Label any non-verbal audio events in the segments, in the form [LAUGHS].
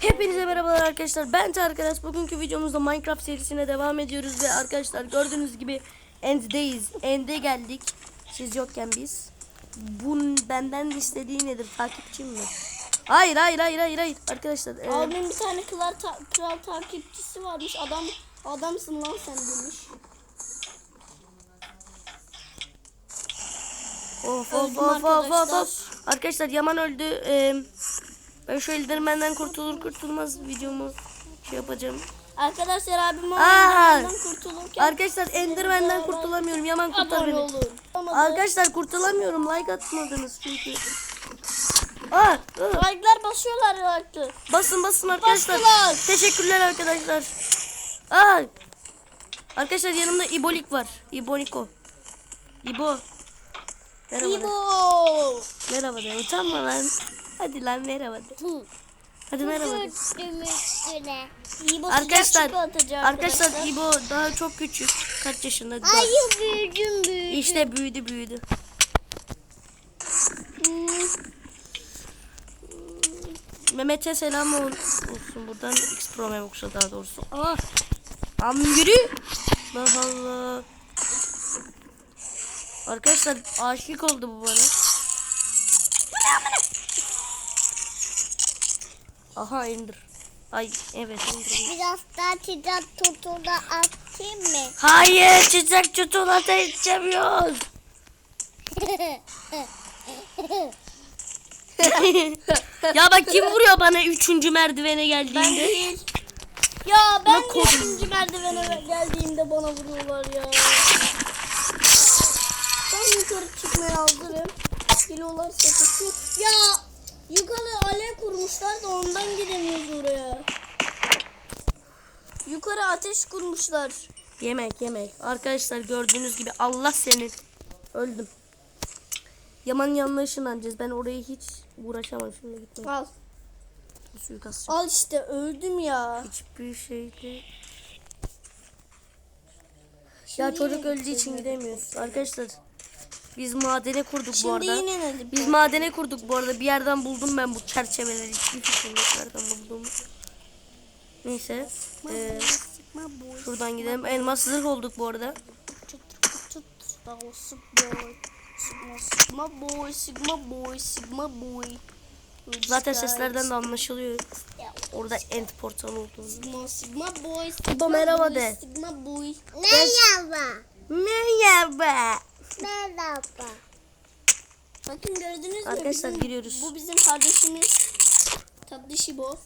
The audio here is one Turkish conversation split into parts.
Hepinize merhabalar arkadaşlar. Ben arkadaş. Bugünkü videomuzda Minecraft serisine devam ediyoruz ve arkadaşlar gördüğünüz gibi End'deyiz. End'e geldik. Siz yokken biz. Bun benden istediği nedir? Takipçim mi? Hayır hayır hayır hayır hayır arkadaşlar. e, Abimin bir tane kral, ta- kral takipçisi varmış. Adam adamsın lan sen demiş. Of of of of of arkadaşlar. of. Arkadaşlar Yaman öldü. E, ben şu eldirmenden kurtulur kurtulmaz videomu şey yapacağım. Arkadaşlar abim enderman'dan kurtulurken Arkadaşlar Enderman'den kurtulamıyorum. Yaman kurtar beni. Arkadaşlar kurtulamıyorum. Like atmadınız çünkü. Aa. Like'lar basıyorlar like'ı. Basın basın arkadaşlar. Bastılar. Teşekkürler arkadaşlar. Aa. Arkadaşlar yanımda İbolik var. İboniko. İbo. Merhaba. İbo. Merhaba de. Utanma lan. Hadi lan merhaba de. Hadi merhaba de. Arkadaşlar, arkadaşlar İbo daha çok küçük. Kaç yaşında? Hayır büyüdüm büyüdüm. İşte büyüdü büyüdü. Mehmet'e selam ol- olsun buradan X Pro Memox'a daha doğrusu. Aa! Am yürü. Allah Allah. Arkadaşlar aşık oldu bu bana. Aha indir. Ay evet indir. Biraz daha sıcak tutula atayım mı? Hayır çiçek çikolata içemiyoruz. ya bak kim vuruyor bana üçüncü merdivene Ben geldiğinde? değil. Ya ben de ikinci merdivene geldiğimde bana vuruyorlar ya. Ben yukarı çıkmaya hazırım. Geliyorlar satışıyor. Ya yukarı alev kurmuşlar da ondan gidemiyoruz oraya. Yukarı ateş kurmuşlar. Yemek yemek. Arkadaşlar gördüğünüz gibi Allah senin. Öldüm. Yaman'ın yanına ışınlanacağız. Ben oraya hiç uğraşamam şimdi gitmeye. Al. Suikast. Al işte öldüm ya. Hiçbir şeyde. Ya çocuk öldüğü için gidemiyoruz. Arkadaşlar biz madene kurduk bu Şimdi arada. yine ne? Biz madene kurduk bu arada. Bir yerden buldum ben bu çerçeveleri. Hiçbir fikrim yok nereden bulduğumu. Neyse. Ee, şuradan gidelim. Elmas zırh olduk bu arada. Sigma boy, sigma boy, sigma boy. Zaten seslerden de anlaşılıyor. Orada end portal olduğunu. Sigma sigma boy, sigma merhaba de. Sigma boy. Merhaba. Merhaba. Merhaba. Bakın gördünüz mü? Arkadaşlar Bizim- giriyoruz. Bu bizim kardeşimiz. Tatlı Şibo.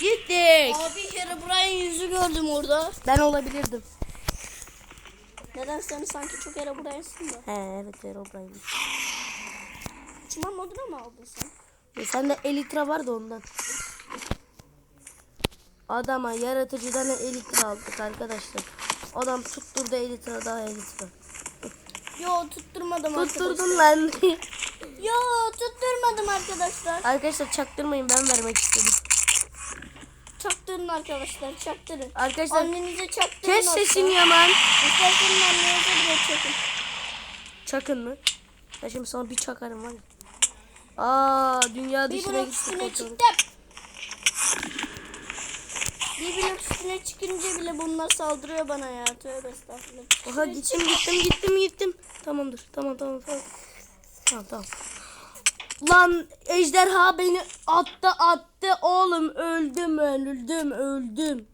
Gittik. Abi Herobrine yüzü gördüm orada. Ben olabilirdim. Neden seni sanki çok Herobrine'sin da. He evet Herobrine. Çıman moduna mı aldın sen? E, Sende elitra var da ondan. Adama yaratıcıdan elitra aldık arkadaşlar. Adam tutturdu elitra daha elitra. Yo tutturmadım Tutturdun arkadaşlar. lan. [LAUGHS] Yo tutturmadım arkadaşlar. arkadaşlar çaktırmayın ben vermek istedim. Çaktırın arkadaşlar çaktırın. Arkadaşlar Annenize çaktırın. kes hatta. sesini Yaman. İsterseniz annenize bile çakın. Çakın mı? Ben şimdi sana bir çakarım var ya. Aa dünya Bir dışına blok gitti üstüne çıktım. Bir blok üstüne çıkınca bile bunlar saldırıyor bana ya. Tövbe estağfurullah. Oha gittim gittim gittim gittim. Tamamdır tamam tamam tamam. Tamam tamam. Lan ejderha beni attı attı oğlum öldüm öldüm öldüm.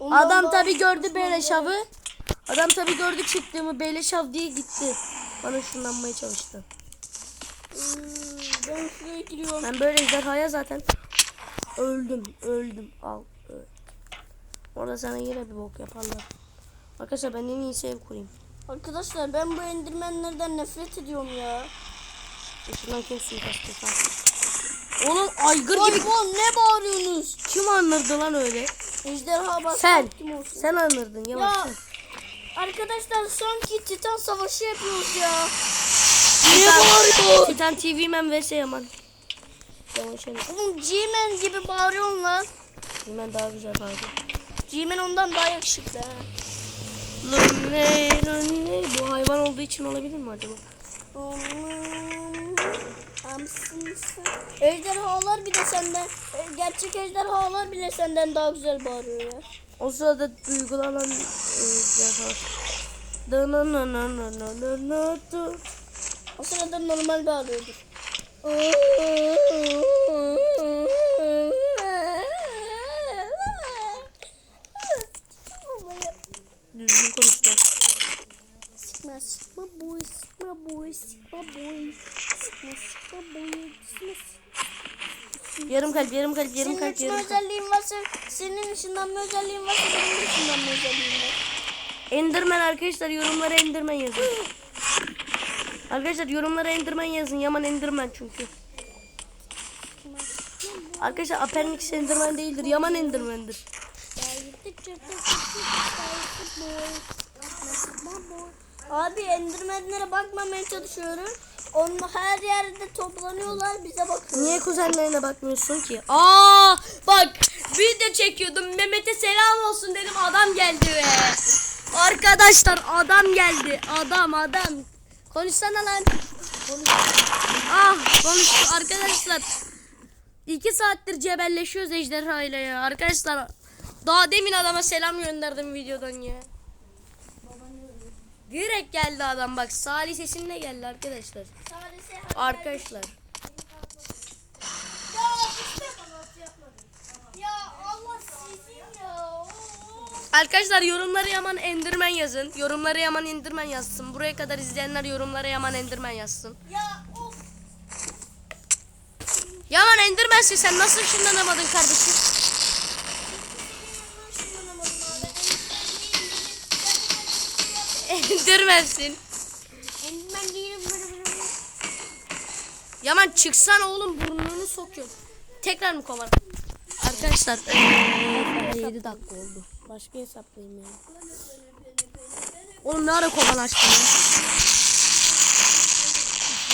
Ondan Adam tabi gördü beleşavı. Adam tabi gördü çıktığımı beleşav diye gitti. Bana ışınlanmaya çalıştı. Hmm, Ben şuraya giriyorum. Ben böyle ejderhaya zaten öldüm öldüm al öl. Orada sana yine bir bok yaparlar. Arkadaşlar ben en iyisi ev kurayım. Arkadaşlar ben bu endirmenlerden nefret ediyorum ya. Şundan kim suikast yapar? Oğlum aygır Ay gibi bu ne bağırıyorsunuz? kim anırdı lan öyle? Ejderha bak. Sen. Kim olsun? Sen anırdın yavaş Ya. sen. Arkadaşlar sanki Titan savaşı yapıyoruz ya. Ne bağırıyor? Titan TV men vs Yaman. Yavaşalım. Oğlum G-Man gibi bağırıyorsun lan. G-Man daha güzel bağırıyor. G-Man ondan daha yakışıklı ha. Lönne lönne. Bu hayvan olduğu için olabilir mi acaba? Ejderhalar bile senden, gerçek ejderhalar bile senden daha güzel bağırıyor ya. O sırada duygulanan ejderha. O sırada normal bağırıyordur. Düzgün konuş lan. Sıkma sıkma boy sıkma boy sıkma boy sıkma sıkma boy sıkma Yarım kalp, yarım kalp, yarım Senin kalp, yarım kalp. özelliğin varsa, senin ışınlanma özelliğin varsa benim ışınlanma özelliğim var. Enderman arkadaşlar yorumlara Enderman yazın. [LAUGHS] Arkadaşlar yorumlara Enderman yazın. Yaman Enderman çünkü. Arkadaşlar Apernix Enderman değildir. Yaman Enderman'dır. Abi endirmenlere bakmamaya çalışıyorum. Onlar her yerde toplanıyorlar bize bakıyor. Niye kuzenlerine bakmıyorsun ki? Aa bak video çekiyordum. Mehmet'e selam olsun dedim. Adam geldi be. Arkadaşlar adam geldi. Adam adam. Konuşsana lan. Konuş. Ah konuştu arkadaşlar. İki saattir cebelleşiyoruz ejderha ile ya. Arkadaşlar daha demin adama selam gönderdim videodan ya. Direkt geldi adam bak. Salih sesinle geldi arkadaşlar. Arkadaşlar. Ya işte bana yapmadım. Ya Allah sizin ya. Arkadaşlar yorumlara Yaman Enderman yazın. Yorumlara Yaman Enderman yazsın. Buraya kadar izleyenler yorumlara Yaman Enderman yazsın. Ya of. Yaman Enderman'sin sen nasıl ışınlanamadın kardeşim? Enderman'sin. Endirmen değilim. Yaman çıksan oğlum burnunu sokuyor. Tekrar mı kovar? Arkadaşlar eee, 7 dakika oldu. Başka hesaplayayım ya. Oğlum ne ara kovan açtın ya?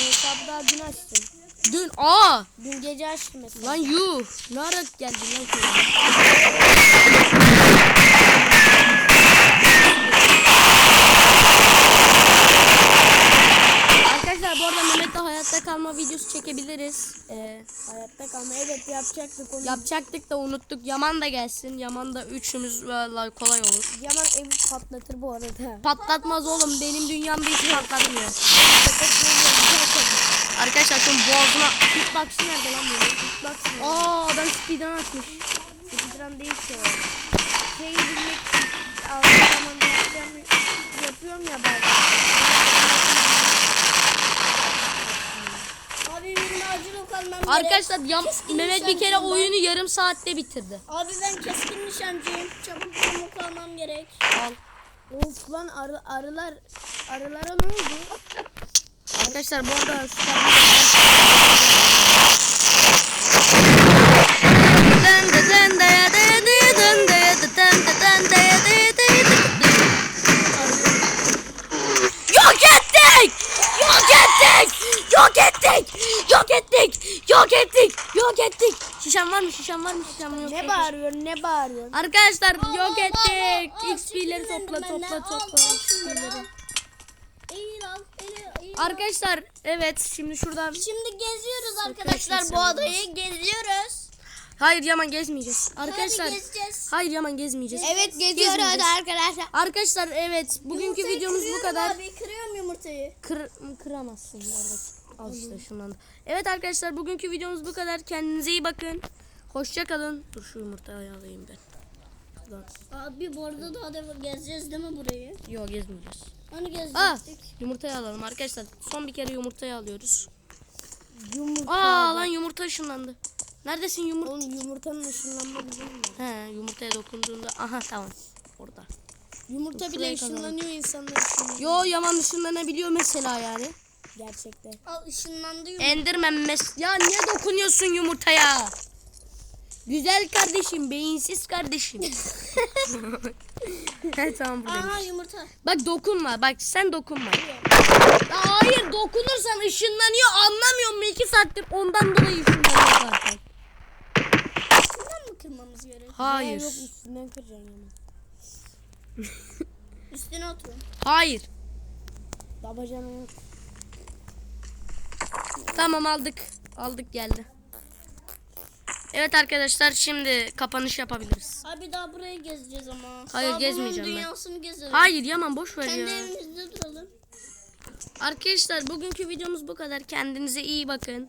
Hesabı daha dün açtım. Dün aa Dün gece açtım mesela. lan yuh ne ara geldin lan kovan? Arkadaşlar bu arada Mehmet'le hayatta kalma videosu çekebiliriz. Ee, Hayatta kalma evet yapacaktık onu. yapacaktık da unuttuk. Yaman da gelsin. Yaman da üçümüz valla kolay olur. Yaman evi patlatır bu arada. Patlatmaz oğlum. Benim dünyamda hiç patlatmıyor. Arkadaşlar şu boğazına hitbox'ı nerede lan benim? Hitbox nerede? Aa adam speedrun atmış. Speedrun değil o. Şeyi bilmek için aldığım zaman yapacağım, yapıyorum ya bazen. Abi benim Arkadaşlar yam- Keskin Mehmet bir kere ben. oyunu yarım saatte bitirdi. Abi ben keskin nişancıyım. Çabuk ok almam gerek. Al. Of lan arı, arılar arılara ne oldu? Arkadaşlar bu arada Şişem var mı? Şişem var mı? Şişem yok. Ne bağırıyorsun ne bağırıyorsun? Arkadaşlar yok ettik. XP'leri topla topla topla. XP'leri. Arkadaşlar evet şimdi şuradan Şimdi geziyoruz arkadaşlar bu adayı geziyoruz. Hayır Yaman gezmeyeceğiz. Arkadaşlar hayır Yaman gezmeyeceğiz. Evet geziyoruz arkadaşlar. Arkadaşlar evet bugünkü videomuz bu kadar. Abi kırıyorum yumurtayı. Kır, kıramazsın orada. Al işte şundan. da. Evet arkadaşlar bugünkü videomuz bu kadar. Kendinize iyi bakın. Hoşça kalın. Dur şu yumurtayı alayım ben. Şuradan. Abi bu arada daha da gezeceğiz değil mi burayı? Yok gezmeyeceğiz. Hani Aa, gezecektik. yumurtayı alalım arkadaşlar. Son bir kere yumurtayı alıyoruz. Yumurta. Aa lan yumurta ışınlandı. Neredesin yumurta? Oğlum yumurtanın ışınlanma güzel mi? He yumurtaya dokunduğunda aha tamam orada. Yumurta Dur, bile ışınlanıyor insanlar ışınlanıyor. Yo yaman ışınlanabiliyor mesela yani. Gerçekten. Al ışınlandı yumurta. Enderman mes. Ya niye dokunuyorsun yumurtaya? Güzel kardeşim, beyinsiz kardeşim. [LAUGHS] He tamam buradayım. Aha yumurta. Bak dokunma, bak sen dokunma. Ya hayır dokunursan ışınlanıyor anlamıyor mu? İki saattir ondan dolayı ışınlanıyor zaten. Şuradan mı kırmamız gerek? Hayır. Yok üstünden kıracaksın ama. Üstüne otur. Hayır. Babacanı yok. Tamam aldık. Aldık geldi. Evet arkadaşlar şimdi kapanış yapabiliriz. Abi daha burayı gezeceğiz ama. Hayır, Daha gezmeyeceğim bunun ben. dünyasını gezelim. Hayır Yaman boş ver Kendi ya. evimizde duralım. Arkadaşlar bugünkü videomuz bu kadar. Kendinize iyi bakın.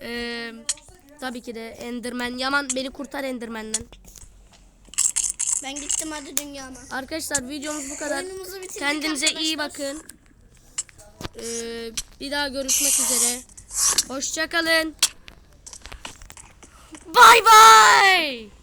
Ee, tabii ki de Enderman. Yaman beni kurtar Enderman'den. Ben gittim hadi dünyama. Arkadaşlar videomuz bu kadar. Oyunumuzu bitirdik Kendinize iyi arkadaşlar. bakın. Ee, bir daha görüşmek üzere. Hoşçakalın. Bay bay.